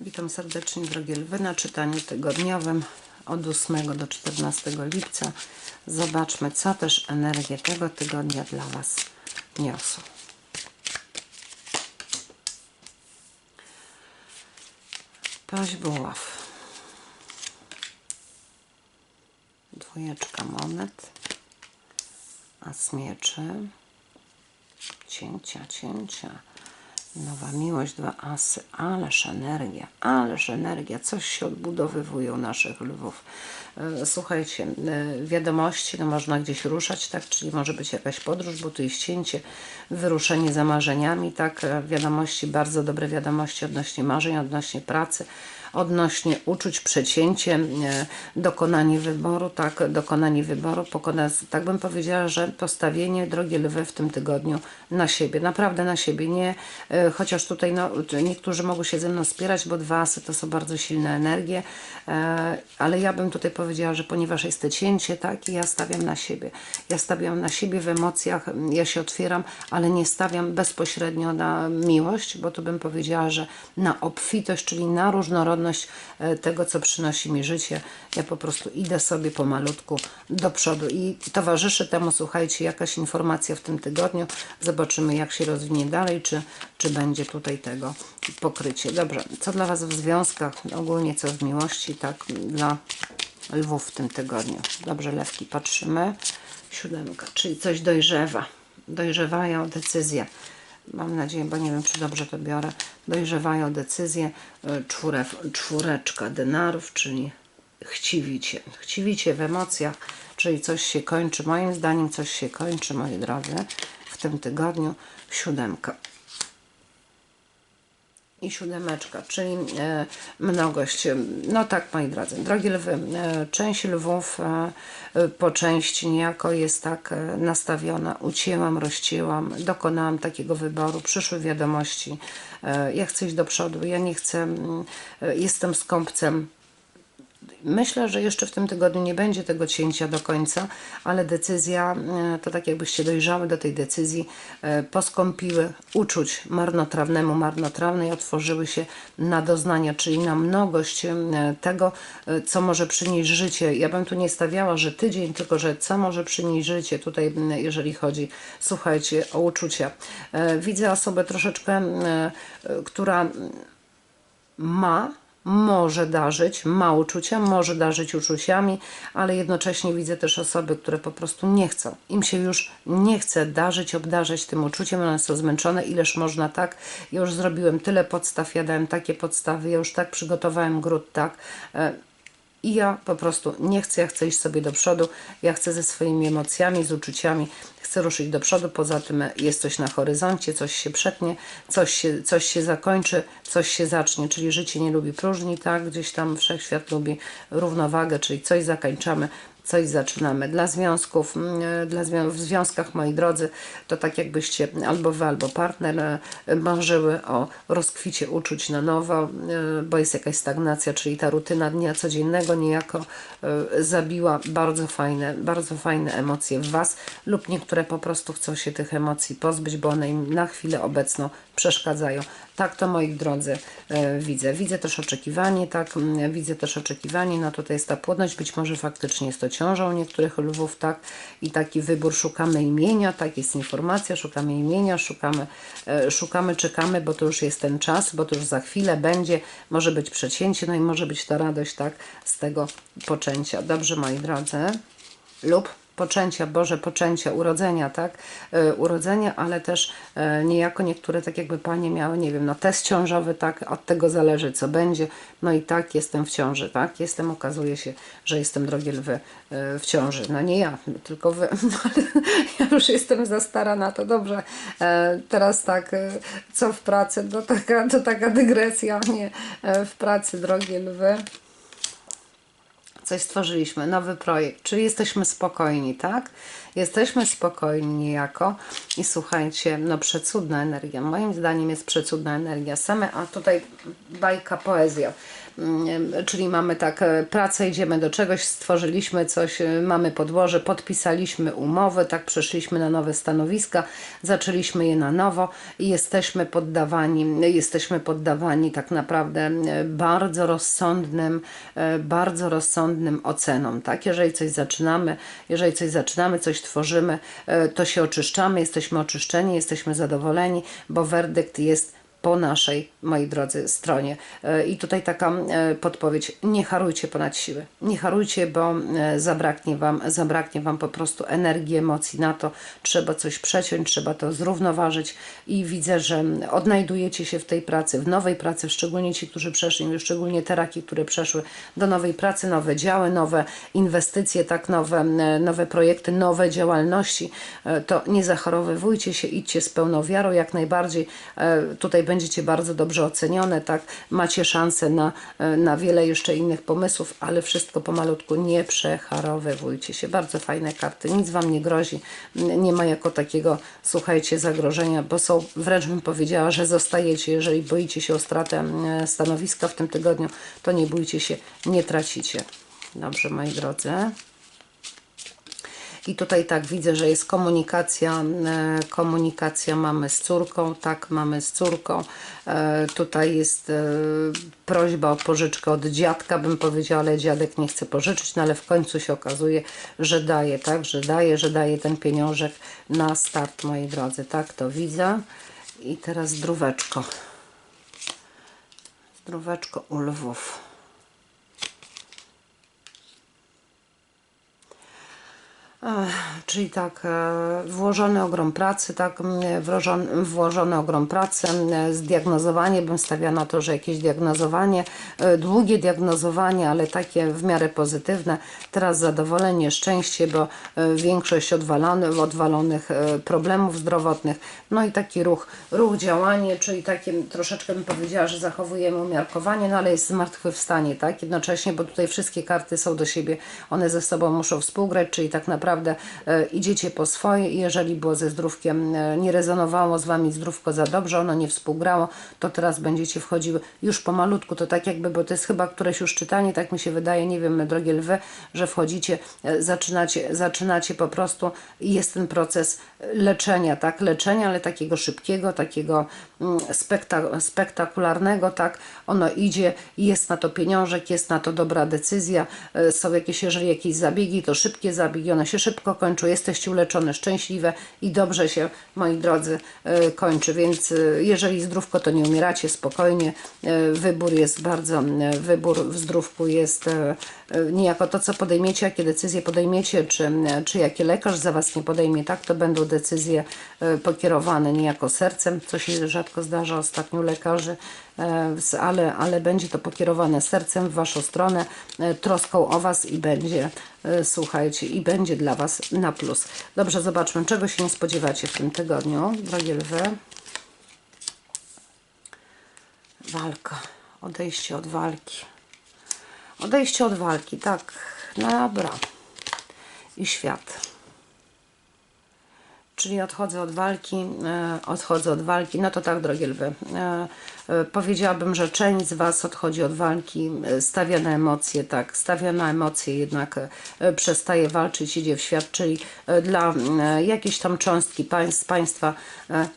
Witam serdecznie, drogie lwy, na czytaniu tygodniowym od 8 do 14 lipca. Zobaczmy, co też energie tego tygodnia dla Was niosą. Paź buław. Dwójeczka monet. As mieczy. Cięcia, cięcia. Nowa miłość, dwa asy. Ależ energia, ależ energia. Coś się odbudowywuje u naszych lwów. E, Słuchajcie, e, wiadomości, no można gdzieś ruszać, tak? Czyli może być jakaś podróż, bo tu jest cięcie, wyruszenie za marzeniami, tak? E, Wiadomości, bardzo dobre wiadomości odnośnie marzeń, odnośnie pracy odnośnie uczuć, przecięcie, e, dokonanie wyboru, tak, dokonanie wyboru, pokona, tak bym powiedziała, że postawienie drogie lwy w tym tygodniu na siebie, naprawdę na siebie, nie, e, chociaż tutaj no, niektórzy mogą się ze mną spierać, bo dwa asy to są bardzo silne energie, e, ale ja bym tutaj powiedziała, że ponieważ jest to cięcie, tak, ja stawiam na siebie, ja stawiam na siebie w emocjach, ja się otwieram, ale nie stawiam bezpośrednio na miłość, bo tu bym powiedziała, że na obfitość, czyli na różnorodność e, tego, co przynosi mi życie. Ja po prostu idę sobie pomalutku do przodu i towarzyszy temu, słuchajcie, jakaś informacja w tym tygodniu. Zobaczymy, jak się rozwinie dalej, czy, czy będzie tutaj tego pokrycie. Dobrze, co dla Was w związkach, ogólnie co w miłości, tak dla lwów w tym tygodniu. Dobrze, lewki, patrzymy. Siódemka, czyli coś dojrzewa. Dojrzewają decyzje. Mam nadzieję, bo nie wiem, czy dobrze to biorę. Dojrzewają decyzje. Y, Czwóre, czwóreczka denarów, czyli chciwicie. Chciwicie w emocjach, czyli coś się kończy. Moim zdaniem coś się kończy, moi drodzy, w tym tygodniu. Siódemka i siódemeczka, czyli e, mnogość. No tak, moi drodzy, drogie lwy, e, część lwów e, po części niejako jest tak nastawiona. Ucięłam, rozcięłam, dokonałam takiego wyboru, przyszły wiadomości. Ja chcę iść do przodu, ja nie chcę, mm, jestem skąpcem Myślę, że jeszcze w tym tygodniu nie będzie tego cięcia do końca, ale decyzja, e, to tak jakbyście dojrzały do tej decyzji, e, poskąpiły uczuć marnotrawnemu, marnotrawnej, otworzyły się na doznania, czyli na mnogość e, tego, co może przynieść życie. Ja bym tu nie stawiała, że tydzień, tylko że co może przynieść życie tutaj, jeżeli chodzi, słuchajcie, o uczucia. Widzę osobę troszeczkę, która ma, może darzyć, ma uczucia, może darzyć uczuciami, ale jednocześnie widzę też osoby, które po prostu nie chcą. Im się już nie chce darzyć, obdarzać tym uczuciem, one są zmęczone, ileż można tak. Ja już zrobiłem tyle podstaw, ja dałem takie podstawy, ja już tak przygotowałem gród, tak. I ja po prostu nie chcę, ja chcę iść sobie do przodu, ja chcę ze swoimi emocjami, z uczuciami, chcę ruszyć do przodu, poza tym jest coś na horyzoncie, coś się przetnie, coś się, coś się zakończy, coś się zacznie, czyli życie nie lubi próżni, tak, gdzieś tam wszechświat lubi równowagę, czyli coś zakończamy, coś zaczynamy. Dla związków, mm, dla zwią- w związkach, moi drodzy, to tak jakbyście albo wy, albo partner e, marzyły o rozkwicie uczuć na nowo, e, bo jest jakaś stagnacja, czyli ta rutyna dnia codziennego niejako e, zabiła bardzo fajne, bardzo fajne emocje w was lub niektóre po prostu chcą się tych emocji pozbyć, bo one im na chwilę obecną przeszkadzają. Tak to moi drodzy e, widzę. Widzę też oczekiwanie, tak, widzę też oczekiwanie, no tutaj jest ta płodność, być może faktycznie jest to ciąża u niektórych lwów, tak, i taki wybór, szukamy imienia, tak, jest informacja, szukamy imienia, szukamy, e, szukamy, czekamy, bo to już jest ten czas, bo to już za chwilę będzie, może być przecięcie, no i może być ta radość, tak, z tego poczęcia. Dobrze, moi drodzy, lub poczęcia, Boże, poczęcia, urodzenia, tak? E, urodzenia, ale też e, niejako niektóre tak jakby panie miały, nie wiem, no test ciążowy, tak? Od tego zależy, co będzie. No i tak, jestem w ciąży, tak? Jestem, okazuje się, że jestem, drogie lwy, e, w ciąży. No nie ja, tylko wy. No, ale ja już jestem za stara na to. Dobrze, teraz tak, co w pracy? To taka, to taka dygresja, nie? W pracy, drogie lwy coś stworzyliśmy, nowy projekt, czyli jesteśmy spokojni, tak? Jesteśmy spokojni niejako i słuchajcie, no przecudna energia. Moim zdaniem jest przecudna energia. Same, a tutaj bajka, poezja. Mm, Czyli mamy tak, e, pracę, idziemy do czegoś, stworzyliśmy coś, e, mamy podłoże, podpisaliśmy umowę, tak przeszliśmy na nowe stanowiska, zaczęliśmy je na nowo i jesteśmy poddawani, jesteśmy poddawani tak naprawdę e, bardzo rozsądnym, bardzo rozsądnym ocenom, tak? Jeżeli coś zaczynamy, jeżeli coś zaczynamy, coś tworzymy, to się oczyszczamy, jesteśmy oczyszczeni, jesteśmy zadowoleni, bo werdykt jest po naszej, moi drodzy, stronie. E, I tutaj taka e, podpowiedź, nie harujcie ponad siły. Nie harujcie, bo e, zabraknie wam, zabraknie wam po prostu energii, emocji na to. Trzeba coś przeciąć, trzeba to zrównoważyć i widzę, że odnajdujecie się w tej pracy, w nowej pracy, szczególnie ci, którzy przeszli, szczególnie te raki, które przeszły do nowej pracy, nowe działy, nowe inwestycje, tak, nowe, nowe projekty, nowe działalności. To nie zachorowywujcie się, idźcie z pełną wiarą, jak najbardziej. Tutaj będziecie bardzo dobrze ocenione, tak, macie szansę na, e, na wiele jeszcze innych pomysłów, ale wszystko pomalutku, nie przecharowywujcie się. Bardzo fajne karty, nic Wam nie grozi, nie ma jako takiego, słuchajcie, zagrożenia, bo są, wręcz bym powiedziała, że zostajecie, jeżeli boicie się o stratę stanowiska w tym tygodniu, to nie bójcie się, nie tracicie. Dobrze, moi drodzy. I tutaj tak widzę, że jest komunikacja, e, komunikacja mamy z córką, tak mamy z córką. E, Tutaj jest e, prośba o pożyczkę od dziadka, bym powiedziała, ale dziadek nie chce pożyczyć, no ale w końcu się okazuje, że daje, tak, że daje, że daje ten pieniążek na start, moi drodzy, tak, to widzę. I teraz zdróweczko. Zdróweczko u lwów. Czyli tak, e, włożony ogrom pracy, tak, włożony, włożony ogrom pracy, zdiagnozowanie, bym stawiała na to, że jakieś diagnozowanie, e, długie diagnozowanie, ale takie w miarę pozytywne, teraz zadowolenie, szczęście, bo e, większość odwalony, odwalonych e, problemów zdrowotnych, no i taki ruch, ruch, działanie, czyli takie troszeczkę bym powiedziała, że zachowujemy umiarkowanie, no ale jest zmartwychwstanie, tak, jednocześnie, bo tutaj wszystkie karty są do siebie, one ze sobą muszą współgrać, czyli tak naprawdę e, idziecie po swoje i jeżeli było ze zdrówkiem, e, nie rezonowało z Wami zdrówko za dobrze, ono nie współgrało, to teraz będziecie wchodziły już pomalutku, to tak jakby, bo to jest chyba któreś już czytanie, tak mi się wydaje, nie wiem, drogie lwy, że wchodzicie, e, zaczynacie, zaczynacie po prostu i jest ten proces leczenia, tak, leczenia, ale takiego szybkiego, takiego mm, spekta spektakularnego, tak, ono idzie jest na to pieniążek, jest na to dobra decyzja, są jakieś, jeżeli jakieś zabiegi, to szybkie zabiegi, one się szybko kończą, jesteście uleczone, szczęśliwe i dobrze się, moi drodzy, e, kończy, więc e, jeżeli zdrówko, to nie umieracie, spokojnie, E, wybór jest bardzo, wybór w zdrówku jest niejako to, co podejmiecie, jakie decyzje podejmiecie, czy, czy jakie lekarz za Was nie podejmie, tak, to będą decyzje pokierowane niejako sercem, co się rzadko zdarza. Ostatnio lekarzy, ale, ale będzie to pokierowane sercem w Waszą stronę, e, troską o Was i będzie, e, słuchajcie, i będzie dla Was na plus. Dobrze, zobaczmy, czego się nie spodziewacie w tym tygodniu, drogie lwy. Walka, odejście od walki. Odejście od walki, tak, dobra. I świat. Czyli odchodzę od walki, e, odchodzę od walki. No to tak, drogie lwy. E, e, powiedziałabym, że część z Was odchodzi od walki, stawia na emocje, tak, stawia na emocje, jednak przestaje walczyć, idzie w świat, czyli dla jakiejś tam cząstki państw, państwa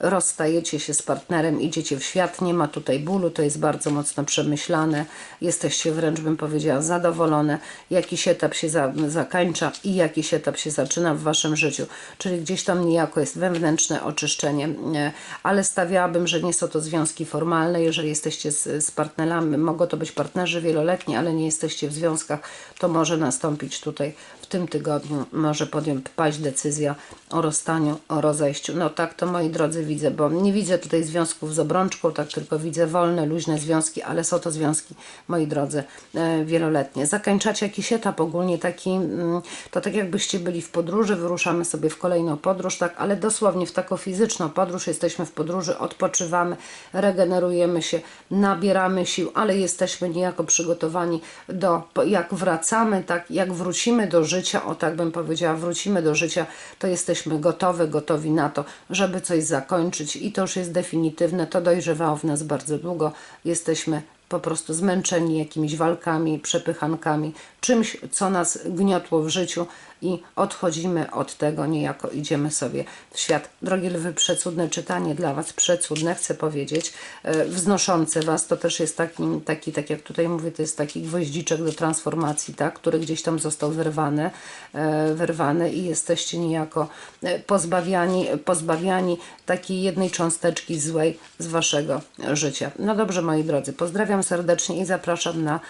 rozstajecie się z partnerem, idziecie w świat, nie ma tutaj bólu, to jest bardzo mocno przemyślane, jesteście wręcz, bym powiedziała, zadowolone, jakiś etap się za, zakończa i jakiś etap się zaczyna w Waszym życiu, czyli gdzieś tam niejako jest wewnętrzne oczyszczenie, e, ale stawiałabym, że nie są to związki formalne, jeżeli jesteście z, z partnerami, mogą to być partnerzy wieloletni, ale nie jesteście w związkach, to może nastąpić tutaj w tym tygodniu, może podjąć decyzja o rozstaniu, o rozejściu. No tak to moi drodzy widzę, bo nie widzę tutaj związków z obrączką, tak tylko widzę wolne, luźne związki, ale są to związki, moi drodzy, e, wieloletnie. Zakończacie jakiś etap ogólnie taki, mm, to tak jakbyście byli w podróży, wyruszamy sobie w kolejną podróż, tak, ale dosłownie w taką fizyczną podróż, jesteśmy w podróży, odpoczywamy, regenerujemy się, nabieramy sił, ale jesteśmy niejako przygotowani do, jak wracamy, tak, jak wrócimy do życia, o tak bym powiedziała, wrócimy do życia, to jesteśmy gotowe, gotowi na to, żeby coś zakończyć. I to już jest definitywne, to dojrzewało w nas bardzo długo, jesteśmy po prostu zmęczeni jakimiś walkami, przepychankami, czymś, co nas gniotło w życiu i odchodzimy od tego, niejako idziemy sobie w świat. Drogie lwy, przecudne czytanie dla Was, przecudne, chcę powiedzieć, e, wznoszące Was, to też jest taki, taki, tak jak tutaj mówię, to jest taki gwoździczek do transformacji, tak, który gdzieś tam został wyrwany, e, wyrwany i jesteście niejako e, pozbawiani, pozbawiani takiej jednej cząsteczki złej z Waszego życia. No dobrze, moi drodzy, pozdrawiam serdecznie i zapraszam na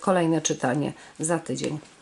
kolejne czytanie za tydzień.